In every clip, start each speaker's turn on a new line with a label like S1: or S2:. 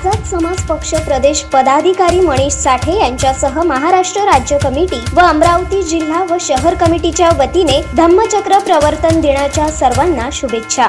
S1: आझाद समाज पक्ष प्रदेश पदाधिकारी मनीष साठे यांच्यासह महाराष्ट्र राज्य कमिटी व अमरावती जिल्हा व शहर कमिटीच्या वतीने धम्मचक्र प्रवर्तन दिनाच्या सर्वांना शुभेच्छा.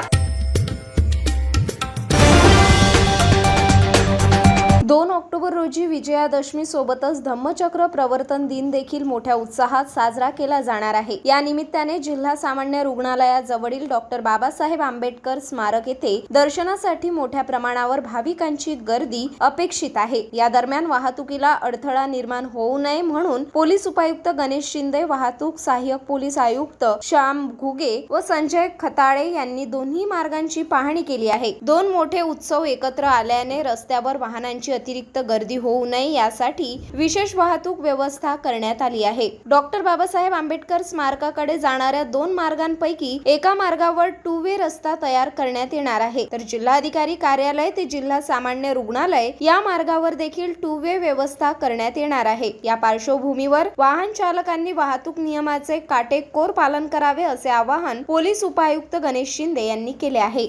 S2: रोजी विजयादशमी सोबतच धम्मचक्र प्रवर्तन दिन देखील मोठ्या उत्साहात साजरा केला जाणार आहे. या निमित्ताने जिल्हा सामान्य रुग्णालयाजवळील डॉक्टर बाबासाहेब आंबेडकर स्मारक येथे दर्शनासाठी मोठ्या प्रमाणावर भाविकांची गर्दी अपेक्षित आहे. या दरम्यान वाहतुकीला अडथळा निर्माण होऊ नये म्हणून पोलीस उपायुक्त गणेश शिंदे वाहतूक सहाय्यक पोलीस आयुक्त श्याम घुगे व संजय खताळे यांनी दोन्ही मार्गांची पाहणी केली आहे. दोन मोठे उत्सव एकत्र आल्याने रस्त्यावर वाहनांची अतिरिक्त गर्दी होऊ नये यासाठी विशेष वाहतूक व्यवस्था करण्यात आली आहे. डॉक्टर बाबासाहेब आंबेडकर स्मारकाकडे जाणाऱ्या दोन मार्गांपैकी एका मार्गावर टू वे रस्ता तयार करण्यात येणार आहे. तर जिल्हाधिकारी कार्यालय ते जिल्हा सामान्य रुग्णालय या मार्गावर देखील टू वे व्यवस्था करण्यात येणार आहे. या पार्श्वभूमीवर वाहन चालकांनी वाहतूक नियमाचे काटेकोर पालन करावे असे आवाहन पोलीस उपायुक्त गणेश शिंदे यांनी केले आहे.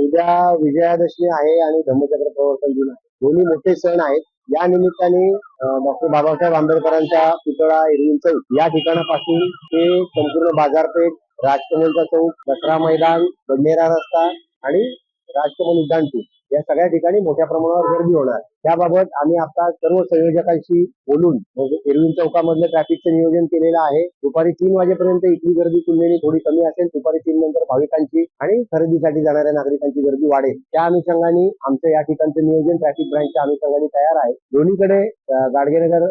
S3: उद्या विजयादशमी आहे आणि धम्मचक्र प्रवर्तन दिन आहे. दोन्ही मोठे सण आहेत. या निमित्ताने डॉक्टर बाबासाहेब आंबेडकरांच्या पुतळा एरवी चौक या ठिकाणापासून ते संपूर्ण बाजारपेठ राजकमलचा चौक दसरा मैदान बंडेरा रस्ता आणि राजकमल उड्डाणपूल. या सगळ्या ठिकाणी मोठ्या प्रमाणावर गर्दी होणार. त्याबाबत आम्ही आता सर्व संयोजकांशी बोलून म्हणजे एरवीन एरविन चौकामधलं ट्रॅफिकचं नियोजन केलेलं आहे. दुपारी तीन वाजेपर्यंत इथली गर्दी तुलनेने थोडी कमी असेल. दुपारी तीन नंतर भाविकांची आणि खरेदीसाठी जाणाऱ्या नागरिकांची गर्दी वाढेल. त्या अनुषंगाने आमचं या ठिकाणचं नियोजन ट्रॅफिक ब्रँचच्या अनुषंगाने तयार आहे. दोन्हीकडे गाडगेनगर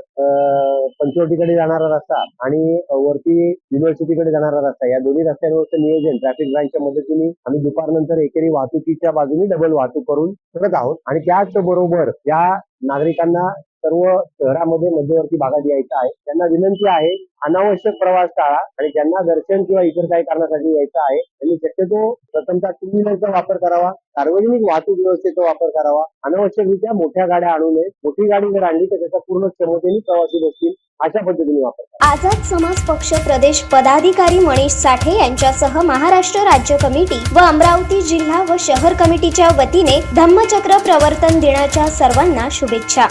S3: पंचवटीकडे जाणारा रस्ता आणि वरती युनिव्हर्सिटीकडे जाणारा रस्ता. या दोन्ही रस्त्यांवरचं नियोजन ट्रॅफिक ब्रँचच्या मदतीने आम्ही दुपारनंतर एकेरी वाहतुकीच्या बाजूने डबल वाहतूक करून करत आहोत. आणि त्याच बरोबर या नागरिकांना सर्व शहरामध्ये मध्यवर्ती भागात यायचं आहे. त्यांना विनंती आहे अनावश्यक प्रवास टाळा आणि ज्यांना दर्शन किंवा इतर काही कारणासाठी यायचं आहे. त्यांनी शक्यतो प्रथमतः टू व्हीलरचा वापर करावा सार्वजनिक वाहतूक व्यवस्थेचा वापर करावा. अनावश्यकरित्या मोठ्या गाड्या आणू नये मोठी गाडी जर आणली तर त्याचा पूर्ण क्षमतेने प्रवासी बसतील. अशा पद्धतीने वापरतात.
S1: आझाद समाज पक्ष प्रदेश पदाधिकारी मनीष साठे यांच्यासह महाराष्ट्र राज्य कमिटी व अमरावती जिल्हा व शहर कमिटीच्या वतीने धम्मचक्र प्रवर्तन दिनाच्या सर्वांना शुभेच्छा.